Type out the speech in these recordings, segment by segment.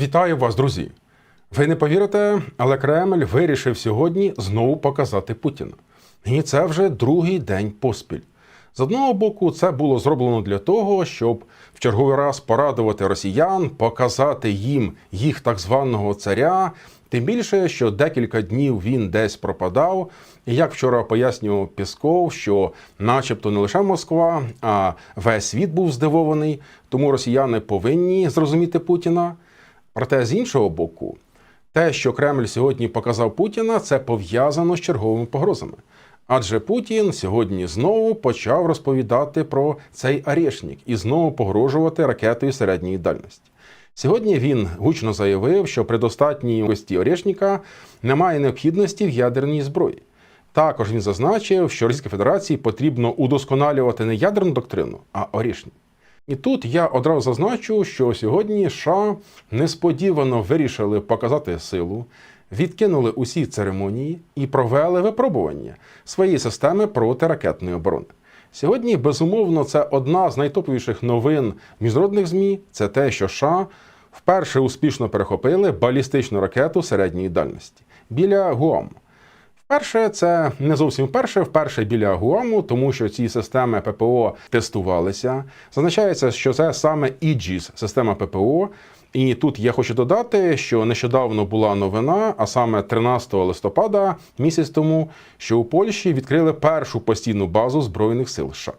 Вітаю вас, друзі! Ви не повірите, але Кремль вирішив сьогодні знову показати Путіна. І це вже другий день поспіль. З одного боку, це було зроблено для того, щоб в черговий раз порадувати росіян, показати їм їх так званого царя. Тим більше, що декілька днів він десь пропадав. І як вчора пояснював Пісков, що, начебто, не лише Москва, а весь світ був здивований, тому росіяни повинні зрозуміти Путіна. Проте з іншого боку, те, що Кремль сьогодні показав Путіна, це пов'язано з черговими погрозами. Адже Путін сьогодні знову почав розповідати про цей арешник і знову погрожувати ракетою середньої дальності. Сьогодні він гучно заявив, що при достатній кості Орешника немає необхідності в ядерній зброї. Також він зазначив, що Російській Федерації потрібно удосконалювати не ядерну доктрину, а Орешник. І тут я одразу зазначу, що сьогодні США несподівано вирішили показати силу, відкинули усі церемонії і провели випробування своєї системи протиракетної оборони. Сьогодні, безумовно, це одна з найтоповіших новин міжнародних ЗМІ. Це те, що США вперше успішно перехопили балістичну ракету середньої дальності біля Гуаму. Перше, це не зовсім вперше, вперше біля Гуаму, тому що ці системи ППО тестувалися. Зазначається, що це саме Іджіс, система ППО. І тут я хочу додати, що нещодавно була новина, а саме 13 листопада, місяць тому, що у Польщі відкрили першу постійну базу Збройних сил США.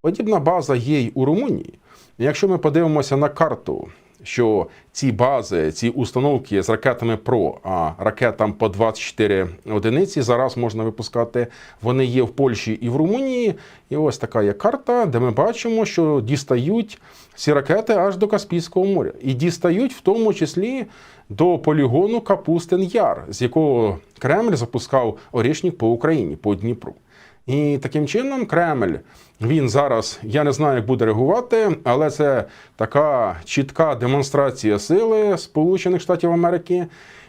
Подібна база є й у Румунії. Якщо ми подивимося на карту, що ці бази, ці установки з ракетами ПРО, а ракетам по 24 одиниці зараз можна випускати, вони є в Польщі і в Румунії. І ось така є карта, де ми бачимо, що дістають ці ракети аж до Каспійського моря. І дістають в тому числі до полігону Капустин Яр, з якого Кремль запускав орішник по Україні, по Дніпру. І таким чином Кремль він зараз, я не знаю, як буде реагувати, але це така чітка демонстрація сили Сполучених Штатів Америки.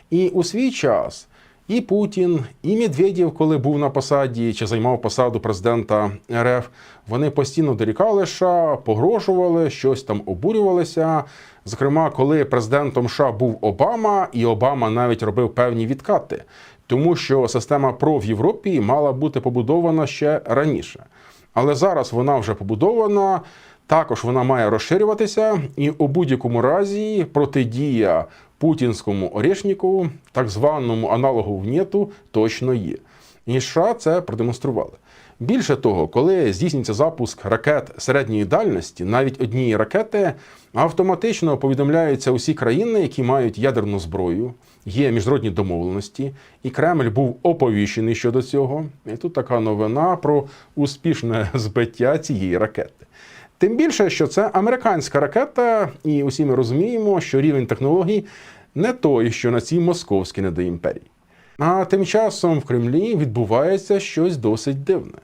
І у свій час і Путін, і Медведєв, коли був на посаді чи займав посаду президента РФ, вони постійно дорікали США, погрожували, щось там обурювалися. Зокрема, коли президентом США був Обама, і Обама навіть робив певні відкати, тому що система ПРО в Європі мала бути побудована ще раніше. Але зараз вона вже побудована. Також вона має розширюватися, і у будь-якому разі протидія путінському орешнику, так званому аналогу ВНЄТу, точно є. І США це продемонстрували. Більше того, коли здійснюється запуск ракет середньої дальності, навіть однієї ракети, автоматично повідомляються усі країни, які мають ядерну зброю, є міжнародні домовленості, і Кремль був оповіщений щодо цього. І тут така новина про успішне збиття цієї ракети. Тим більше, що це американська ракета, і усі ми розуміємо, що рівень технологій не той, що на цій московській недоімперії. А тим часом в Кремлі відбувається щось досить дивне.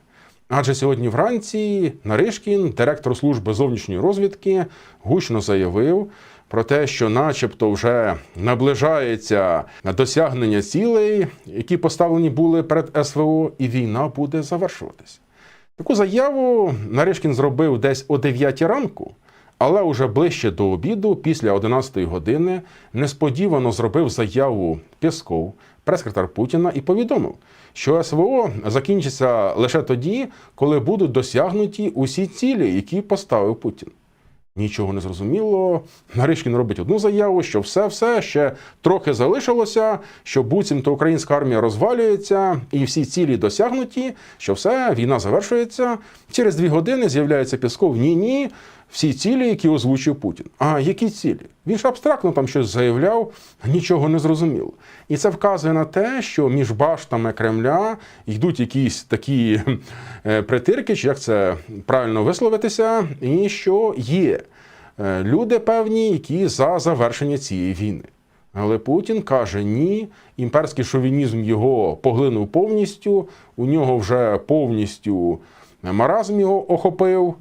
Адже сьогодні вранці Наришкін, директор служби зовнішньої розвідки, гучно заявив про те, що, начебто, вже наближається досягнення цілей, які поставлені були перед СВО, і війна буде завершуватися. Таку заяву Наришкін зробив десь о 9 ранку, але уже ближче до обіду, після 11 години, несподівано зробив заяву Пєсков, прес-секретар Путіна, і повідомив, що СВО закінчиться лише тоді, коли будуть досягнуті усі цілі, які поставив Путін. Нічого не зрозуміло. Наришкін робить одну заяву, що все-все ще трохи залишилося, що буцімто українська армія розвалюється, і всі цілі досягнуті, що все, війна завершується. Через дві години з'являється Пісков. Ні, ні. Всі цілі, які озвучив Путін. А які цілі? Він ж абстрактно там щось заявляв, нічого не зрозуміло. І це вказує на те, що між баштами Кремля йдуть якісь такі е, притирки, чи як це правильно висловитися, і що є е, люди певні, які за завершення цієї війни. Але Путін каже: ні, імперський шовінізм його поглинув повністю, у нього вже повністю маразм його охопив.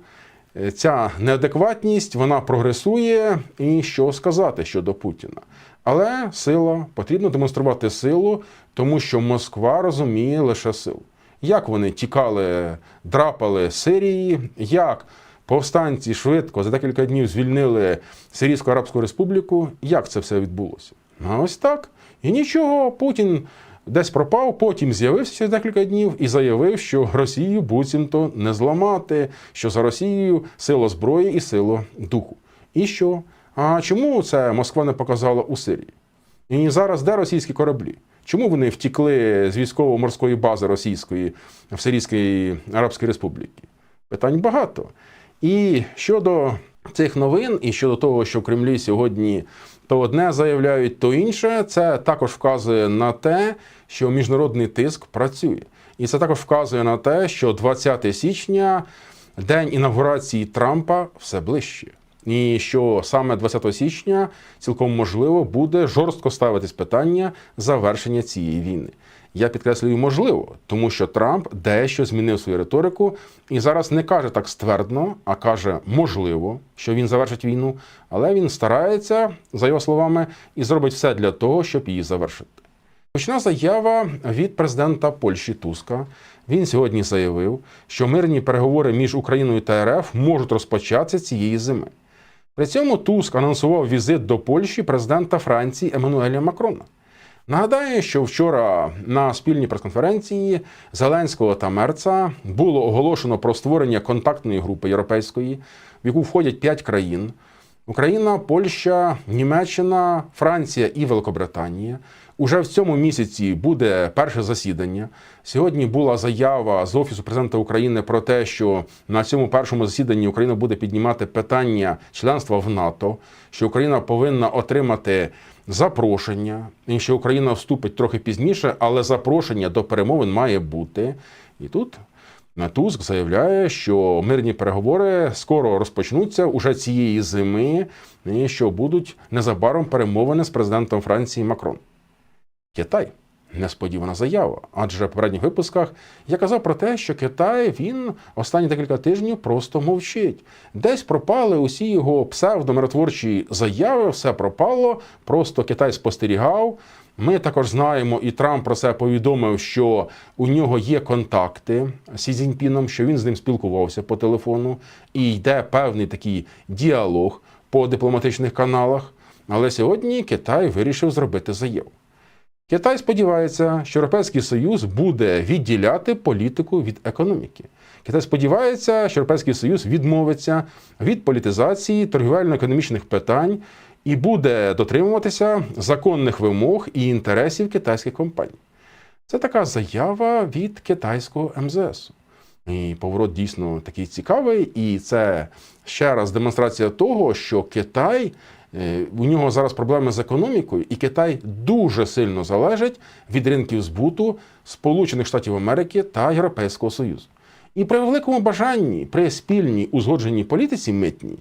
Ця неадекватність вона прогресує, і що сказати щодо Путіна. Але сила потрібно демонструвати силу, тому що Москва розуміє лише силу. Як вони тікали, драпали Сирії, як повстанці швидко за декілька днів звільнили Сирійську Арабську Республіку. Як це все відбулося? А ось так. І нічого, Путін десь пропав, потім з'явився через декілька днів і заявив, що Росію буцімто не зламати, що за Росією сила зброї і сила духу. І що? А чому це Москва не показала у Сирії? І зараз де російські кораблі? Чому вони втікли з військово-морської бази російської в Сирійській Арабській Республіці? Питань багато. І щодо цих новин, і щодо того, що в Кремлі сьогодні то одне заявляють, то інше, це також вказує на те, що міжнародний тиск працює. І це також вказує на те, що 20 січня, день інавгурації Трампа, все ближче. І що саме 20 січня цілком можливо буде жорстко ставитись питання завершення цієї війни. Я підкреслюю можливо, тому що Трамп дещо змінив свою риторику і зараз не каже так ствердно, а каже можливо, що він завершить війну, але він старається, за його словами, і зробить все для того, щоб її завершити. Почна заява від президента Польщі Туска. Він сьогодні заявив, що мирні переговори між Україною та РФ можуть розпочатися цієї зими. При цьому Туск анонсував візит до Польщі президента Франції Еммануеля Макрона. Нагадаю, що вчора на спільній прес-конференції Зеленського та Мерца було оголошено про створення контактної групи європейської, в яку входять п'ять країн: Україна, Польща, Німеччина, Франція і Великобританія. Уже в цьому місяці буде перше засідання. Сьогодні була заява з офісу президента України про те, що на цьому першому засіданні Україна буде піднімати питання членства в НАТО, що Україна повинна отримати запрошення, і що Україна вступить трохи пізніше, але запрошення до перемовин має бути. І тут Туск заявляє, що мирні переговори скоро розпочнуться уже цієї зими, і що будуть незабаром перемовини з президентом Франції Макрон. Китай. Несподівана заява, адже в попередніх випусках я казав про те, що Китай він останні декілька тижнів просто мовчить. Десь пропали усі його псевдомиротворчі заяви, все пропало. Просто Китай спостерігав. Ми також знаємо, і Трамп про це повідомив, що у нього є контакти з Сі Цзіньпіном, що він з ним спілкувався по телефону, і йде певний такий діалог по дипломатичних каналах. Але сьогодні Китай вирішив зробити заяву. Китай сподівається, що Європейський Союз буде відділяти політику від економіки. Китай сподівається, що Європейський Союз відмовиться від політизації торгівельно-економічних питань і буде дотримуватися законних вимог і інтересів китайських компаній. Це така заява від китайського МЗС. І поворот дійсно такий цікавий, і це ще раз демонстрація того, що Китай. Е, У нього зараз проблеми з економікою, і Китай дуже сильно залежить від ринків збуту Сполучених Штатів Америки та Європейського Союзу. І при великому бажанні, при спільній узгодженій політиці митній,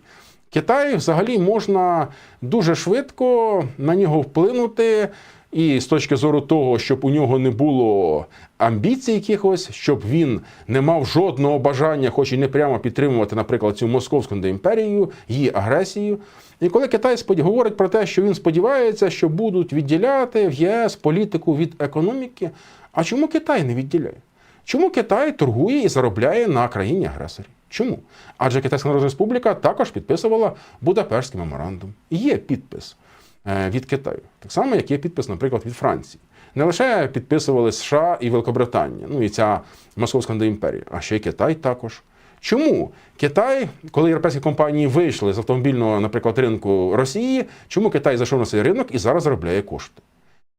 Китай взагалі можна дуже швидко на нього вплинути. І з точки зору того, щоб у нього не було амбіцій якихось, щоб він не мав жодного бажання, хоч і не прямо підтримувати, наприклад, цю московську імперію, її агресію. І коли Китай говорить про те, що він сподівається, що будуть відділяти в ЄС політику від економіки, а чому Китай не відділяє? Чому Китай торгує і заробляє на країні агресорі? Чому? Адже Китайська Народна Республіка також підписувала Будапештський меморандум. Є підпис е, від Китаю, так само, як є підпис, наприклад, від Франції. Не лише підписували США і Великобританія, ну і ця Московська імперія, а ще й Китай також. Чому Китай, коли європейські компанії вийшли з автомобільного, наприклад, ринку Росії, чому Китай зайшов на цей ринок і зараз заробляє кошти?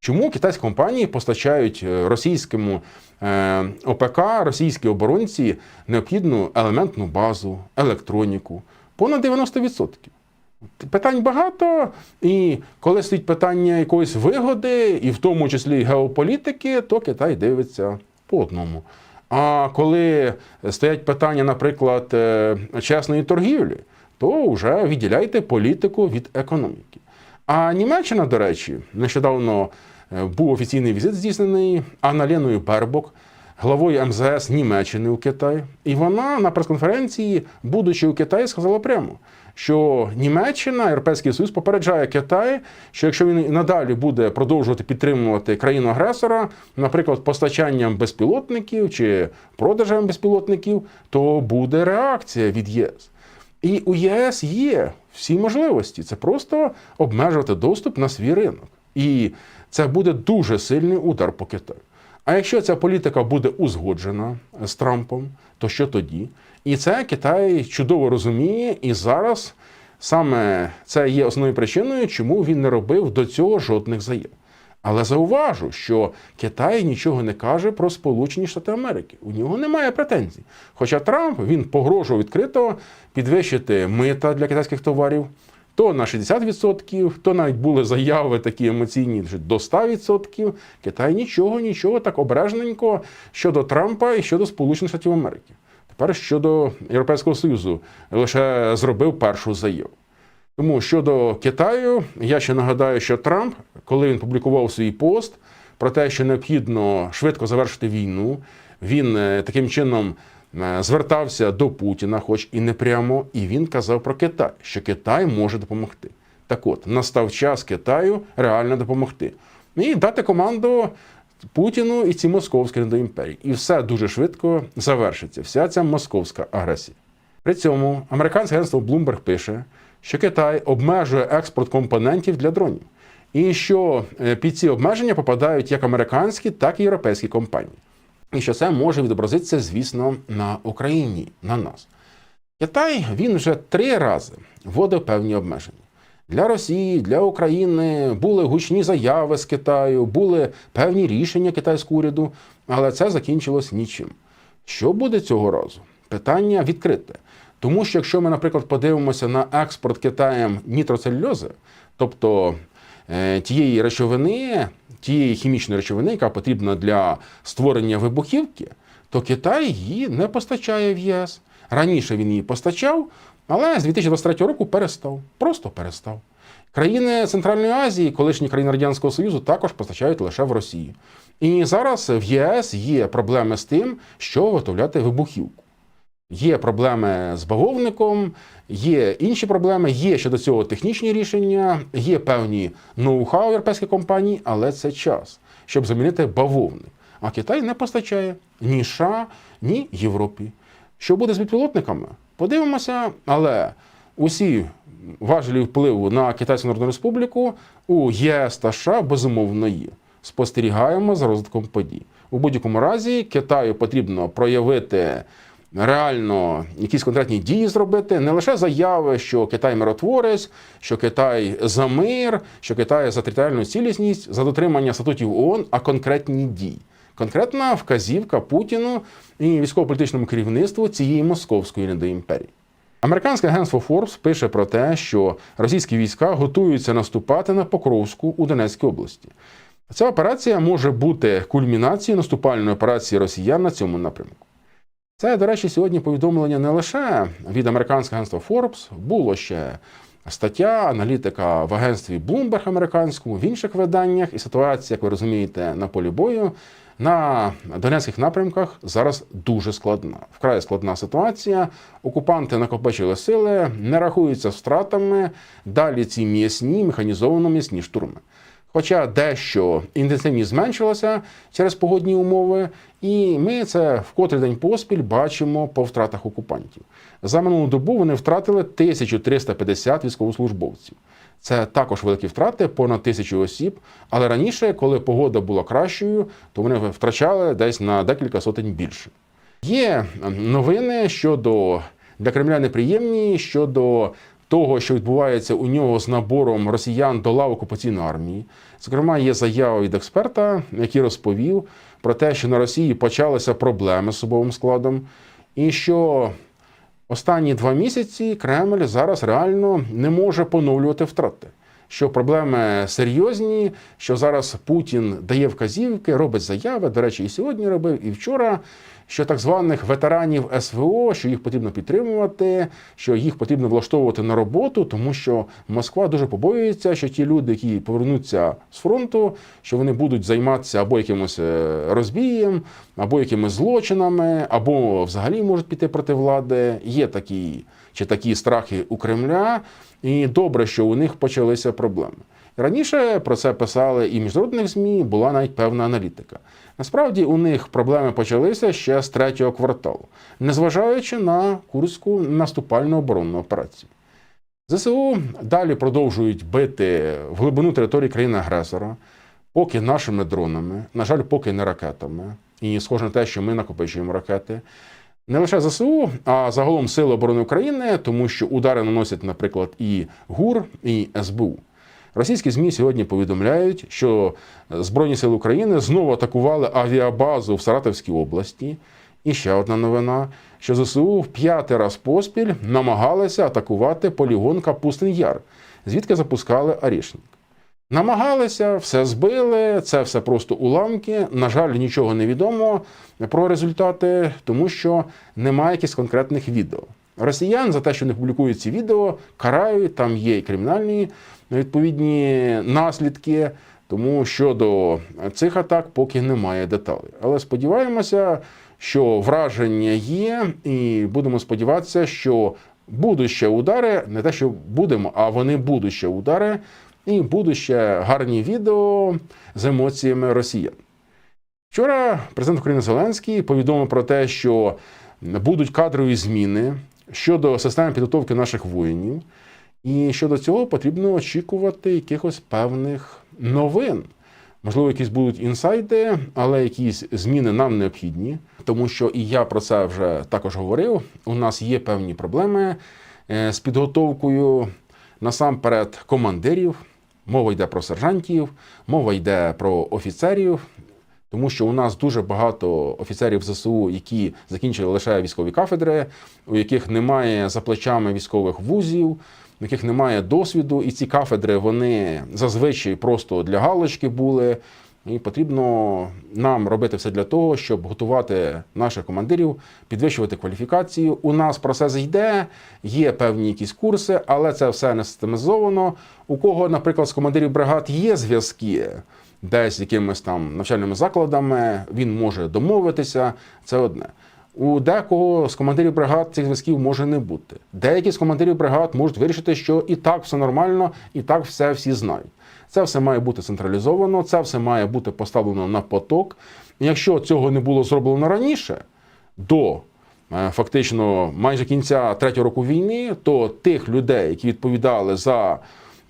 Чому китайські компанії постачають е, російському е, ОПК, російській оборонці необхідну елементну базу, електроніку? Понад 90%. Питань багато, і коли стоїть питання якоїсь вигоди, і в тому числі геополітики, то Китай дивиться по одному. А коли стоять питання, наприклад, е, чесної торгівлі, то вже відділяйте політику від економіки. А Німеччина, до речі, нещодавно е, був офіційний візит здійснений Анналеною Бербок, главою МЗС Німеччини у Китай. І вона на прес-конференції, будучи у Китаї, сказала прямо, що Німеччина, Європейський Союз попереджає Китай, що якщо він надалі буде продовжувати підтримувати країну-агресора, наприклад, постачанням безпілотників чи продажем безпілотників, то буде реакція від ЄС. І у ЄС є всі можливості. Це просто обмежувати доступ на свій ринок. І це буде дуже сильний удар по Китаю. А якщо ця політика буде узгоджена з Трампом, то що тоді? І це Китай чудово розуміє, і зараз саме це є основною причиною, чому він не робив до цього жодних заяв. Але зауважу, що Китай нічого не каже про Сполучені Штати Америки. У нього немає претензій. Хоча Трамп він погрожував відкрито підвищити мита для китайських товарів. То на 60%, то навіть були заяви такі емоційні до 100%. Китай нічого, нічого так обережненько щодо Трампа і щодо Сполучених Штатів Америки. Тепер щодо Європейського Союзу лише зробив першу заяву. Тому щодо Китаю, я ще нагадаю, що Трамп, коли він публікував свій пост про те, що необхідно швидко завершити війну, він е, таким чином е, звертався до Путіна, хоч і не прямо, і він казав про Китай, що Китай може допомогти. Так от, настав час Китаю реально допомогти. І дати команду Путіну і цій московській імперії. І все дуже швидко завершиться. Вся ця московська агресія. При цьому американське агентство Bloomberg пише, що Китай обмежує експорт компонентів для дронів, і що е, під ці обмеження попадають як американські, так і європейські компанії. І що це може відобразитися, звісно, на Україні, на нас. Китай він вже три рази вводив певні обмеження. Для Росії, для України були гучні заяви з Китаю, були певні рішення китайського уряду, але це закінчилось нічим. Що буде цього разу? Питання відкрите. Тому що якщо ми, наприклад, подивимося на експорт Китаєм нітроцелюльози, тобто е, тієї речовини, тієї хімічної речовини, яка потрібна для створення вибухівки, то Китай її не постачає в ЄС. Раніше він її постачав, але з 2023 року перестав. Просто перестав. Країни Центральної Азії, колишні країни Радянського Союзу, також постачають лише в Росію. І зараз в ЄС є проблеми з тим, що виготовляти вибухівку. Є проблеми з бавовником, є інші проблеми, є щодо цього технічні рішення, є певні ноу-хау європейських компаній, але це час, щоб замінити бавовник. А Китай не постачає ні США, ні Європі. Що буде з безпілотниками? Подивимося, але усі важелі впливу на Китайську Народну Республіку у ЄС та США безумовно є. Спостерігаємо за розвитком подій. У будь-якому разі Китаю потрібно проявити реально якісь конкретні дії зробити, не лише заяви, що Китай миротворець, що Китай за мир, що Китай за територіальну цілісність, за дотримання статутів ООН, а конкретні дії. Конкретна вказівка Путіну і військово-політичному керівництву цієї московської недоімперії. Американське агентство Forbes пише про те, що російські війська готуються наступати на Покровську у Донецькій області. Ця операція може бути кульмінацією наступальної операції росіян на цьому напрямку. Це, до речі, сьогодні повідомлення не лише від американського агентства Forbes, було ще стаття, аналітика в агентстві Bloomberg американському, в інших виданнях, і ситуація, як ви розумієте, на полі бою на Донецьких напрямках зараз дуже складна. Вкрай складна ситуація. Окупанти накопичили сили, не рахуються втратами. Далі ці м'ясні, механізовано м'ясні штурми. Хоча дещо інтенсивність зменшилася через погодні умови, і ми це в котрий день поспіль бачимо по втратах окупантів. За минулу добу вони втратили 1350 військовослужбовців. Це також великі втрати, понад тисячу осіб. Але раніше, коли погода була кращою, то вони втрачали десь на декілька сотень більше. Є новини щодо для Кремля неприємні щодо того, що відбувається у нього з набором росіян до лав окупаційної армії. Зокрема, є заява від експерта, який розповів про те, що на Росії почалися проблеми з особовим складом, і що останні два місяці Кремль зараз реально не може поновлювати втрати. Що проблеми серйозні, що зараз Путін дає вказівки, робить заяви. До речі, і сьогодні робив, і вчора. Що так званих ветеранів СВО, що їх потрібно підтримувати, що їх потрібно влаштовувати на роботу, тому що Москва дуже побоюється, що ті люди, які повернуться з фронту, що вони будуть займатися або якимось е, розбієм, або якимись злочинами, або взагалі можуть піти проти влади. Є такі чи такі страхи у Кремля, і добре, що у них почалися проблеми. Раніше про це писали і міжнародних ЗМІ, була навіть певна аналітика. Насправді у них проблеми почалися ще з третього кварталу, незважаючи на курську наступальну оборонну операцію. ЗСУ далі продовжують бити в глибину території країни-агресора, поки нашими дронами, на жаль, поки не ракетами. І схоже на те, що ми накопичуємо ракети. Не лише ЗСУ, а загалом Сили оборони України, тому що удари наносять, наприклад, і ГУР, і СБУ. Російські ЗМІ сьогодні повідомляють, що Збройні сили України знову атакували авіабазу в Саратовській області. І ще одна новина, що ЗСУ в п'ятий раз поспіль намагалися атакувати полігон Капустин Яр, звідки запускали Арішник. Намагалися, все збили, це все просто уламки. На жаль, нічого не відомо про результати, тому що немає якихось конкретних відео. Росіян за те, що не публікують ці відео, карають, там є і кримінальні відповідні наслідки. Тому щодо цих атак поки немає деталей. Але сподіваємося, що враження є, і будемо сподіватися, що будуть ще удари, не те, що будемо, а вони будуть ще удари, і будуть ще гарні відео з емоціями росіян. Вчора президент України Зеленський повідомив про те, що будуть кадрові зміни щодо системи підготовки наших воїнів. І щодо цього потрібно очікувати якихось певних новин. Можливо, якісь будуть інсайди, але якісь зміни нам необхідні, тому що і я про це вже також говорив. У нас є певні проблеми е, з підготовкою насамперед командирів. Мова йде про сержантів, мова йде про офіцерів, тому що у нас дуже багато офіцерів ЗСУ, які закінчили лише військові кафедри, у яких немає за плечами військових вузів, у яких немає досвіду, і ці кафедри вони зазвичай просто для галочки були. І потрібно нам робити все для того, щоб готувати наших командирів, підвищувати кваліфікацію. У нас процес йде, є певні якісь курси, але це все не систематизовано. У кого, наприклад, з командирів бригад є зв'язки десь з якимись там навчальними закладами, він може домовитися. Це одне. У декого з командирів бригад цих зв'язків може не бути. Деякі з командирів бригад можуть вирішити, що і так все нормально, і так все всі знають. Це все має бути централізовано, це все має бути поставлено на поток. Якщо цього не було зроблено раніше, до е, фактично майже кінця третього року війни, то тих людей, які відповідали за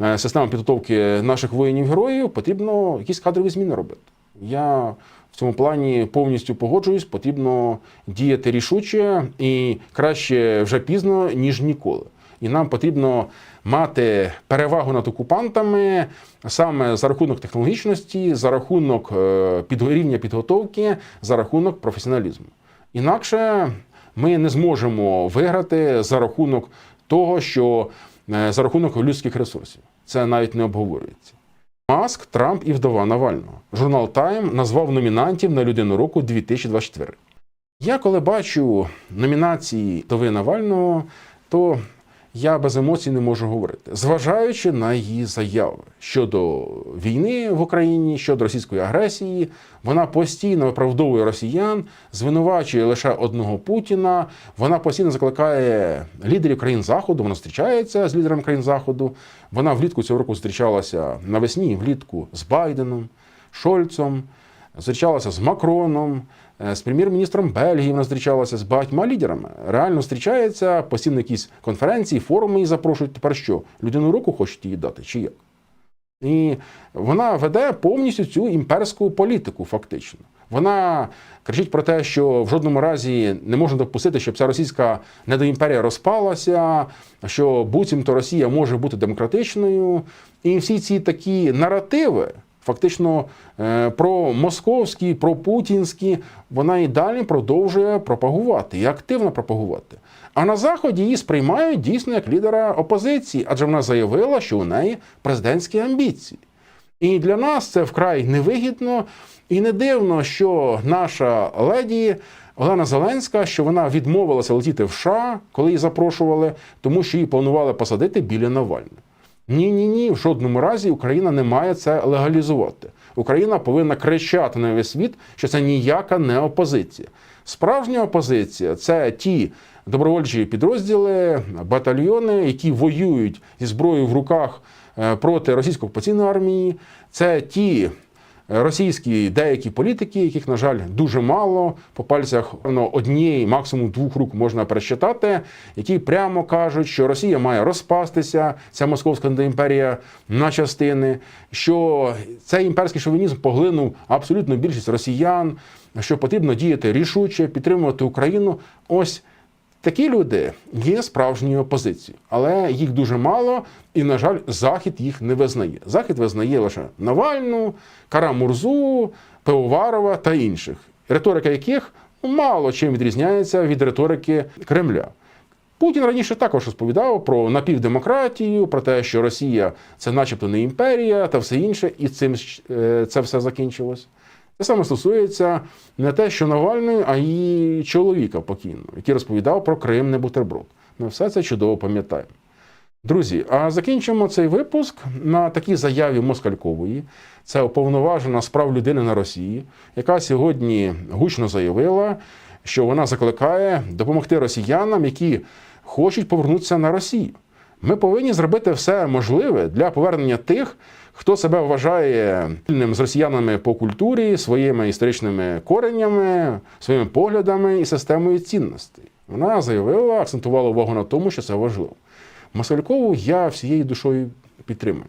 е, систему підготовки наших воїнів-героїв, потрібно якісь кадрові зміни робити. Я в цьому плані повністю погоджуюсь, потрібно діяти рішуче і краще вже пізно, ніж ніколи. І нам потрібно мати перевагу над окупантами саме за рахунок технологічності, за рахунок е, рівня підготовки, за рахунок професіоналізму. Інакше ми не зможемо виграти за рахунок того, що е, за рахунок людських ресурсів. Це навіть не обговорюється. Маск, Трамп і вдова Навального. Журнал Time назвав номінантів на людину року 2024. Я коли бачу номінації вдови Навального, то я без емоцій не можу говорити, зважаючи на її заяви щодо війни в Україні, щодо російської агресії, вона постійно виправдовує росіян, звинувачує лише одного Путіна. Вона постійно закликає лідерів країн Заходу. Вона зустрічається з лідерами країн Заходу. Вона влітку цього року зустрічалася навесні, влітку з Байденом, Шольцом, зустрічалася з Макроном. Е, З прем'єр-міністром Бельгії вона зустрічалася з багатьма лідерами. Реально зустрічається постійно якісь конференції, форуми її запрошують. Тепер що? Людину руку хочуть їй дати, чи як? І вона веде повністю цю імперську політику, фактично. Вона кричить про те, що в жодному разі не можна допустити, щоб ця російська недоімперія розпалася, що буцімто Росія може бути демократичною. І всі ці такі наративи, фактично е, про московські, про путінські, вона і далі продовжує пропагувати і активно пропагувати. А на заході її сприймають дійсно як лідера опозиції, адже вона заявила, що у неї президентські амбіції. І для нас це вкрай невигідно і не дивно, що наша леді Олена Зеленська, що вона відмовилася летіти в США, коли її запрошували, тому що її планували посадити біля Навального. Ні, ні, ні, в жодному разі Україна не має це легалізувати. Україна повинна кричати на весь світ, що це ніяка не опозиція. Справжня опозиція це ті добровольчі підрозділи, батальйони, які воюють зі зброєю в руках е, проти російської окупаційної армії, це ті російські деякі політики, яких, на жаль, дуже мало по пальцях ну, однієї, максимум двох рук можна пересчитати, які прямо кажуть, що Росія має розпастися, ця московська імперія на частини, що цей імперський шовінізм поглинув абсолютно більшість росіян, що потрібно діяти рішуче, підтримувати Україну. Ось. Такі люди є справжньою опозицією, але їх дуже мало, і, на жаль, Захід їх не визнає. Захід визнає лише Навальну, Карамурзу, Пивоварова та інших, риторика яких мало чим відрізняється від риторики Кремля. Путін раніше також розповідав про напівдемократію, про те, що Росія це, начебто, не імперія та все інше, і цим е, це все закінчилось. Це саме стосується не те, що Навальної, а й чоловіка покійного, який розповідав про Крим не бутерброд. Ми все це чудово пам'ятаємо. Друзі, а закінчимо цей випуск на такій заяві Москалькової. Це уповноважена справ людини на Росії, яка сьогодні гучно заявила, що вона закликає допомогти росіянам, які хочуть повернутися на Росію. Ми повинні зробити все можливе для повернення тих, хто себе вважає вільним з росіянами по культурі, своїми історичними коренями, своїми поглядами і системою цінностей. Вона заявила, акцентувала увагу на тому, що це важливо. Масалькову я всією душою підтримую.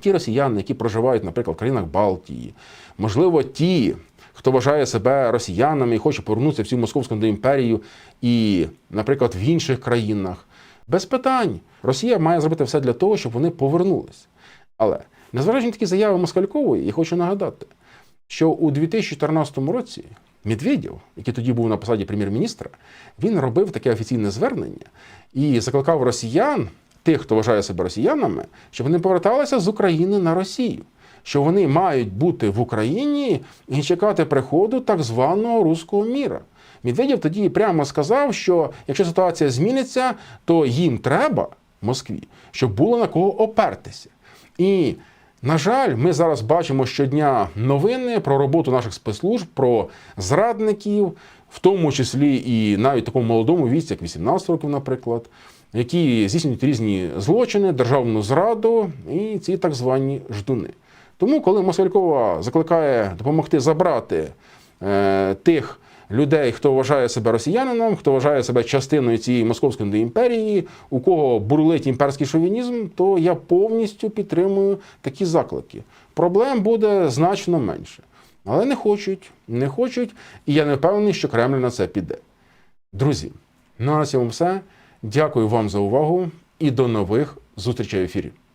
Ті росіяни, які проживають, наприклад, в країнах Балтії, можливо, ті, хто вважає себе росіянами і хоче повернутися в цю московську імперію і, наприклад, в інших країнах. Без питань. Росія має зробити все для того, щоб вони повернулись. Але незважаючи на такі заяви Москалькової, я хочу нагадати, що у 2014 році Медведєв, який тоді був на посаді прем'єр-міністра, він робив таке офіційне звернення і закликав росіян, тих, хто вважає себе росіянами, щоб вони поверталися з України на Росію. Що вони мають бути в Україні і чекати приходу так званого руського міра. Медведєв тоді прямо сказав, що якщо ситуація зміниться, то їм треба Москві, щоб було на кого опертися. І, на жаль, ми зараз бачимо щодня новини про роботу наших спецслужб, про зрадників, в тому числі і навіть такому молодому віці, як 18 років, наприклад, які здійснюють різні злочини, державну зраду і ці так звані ждуни. Тому, коли Москалькова закликає допомогти забрати е, тих людей, хто вважає себе росіянином, хто вважає себе частиною цієї московської імперії, у кого бурлить імперський шовінізм, то я повністю підтримую такі заклики. Проблем буде значно менше. Але не хочуть, не хочуть, і я не впевнений, що Кремль на це піде. Друзі, на цьому все. Дякую вам за увагу і до нових зустрічей в ефірі.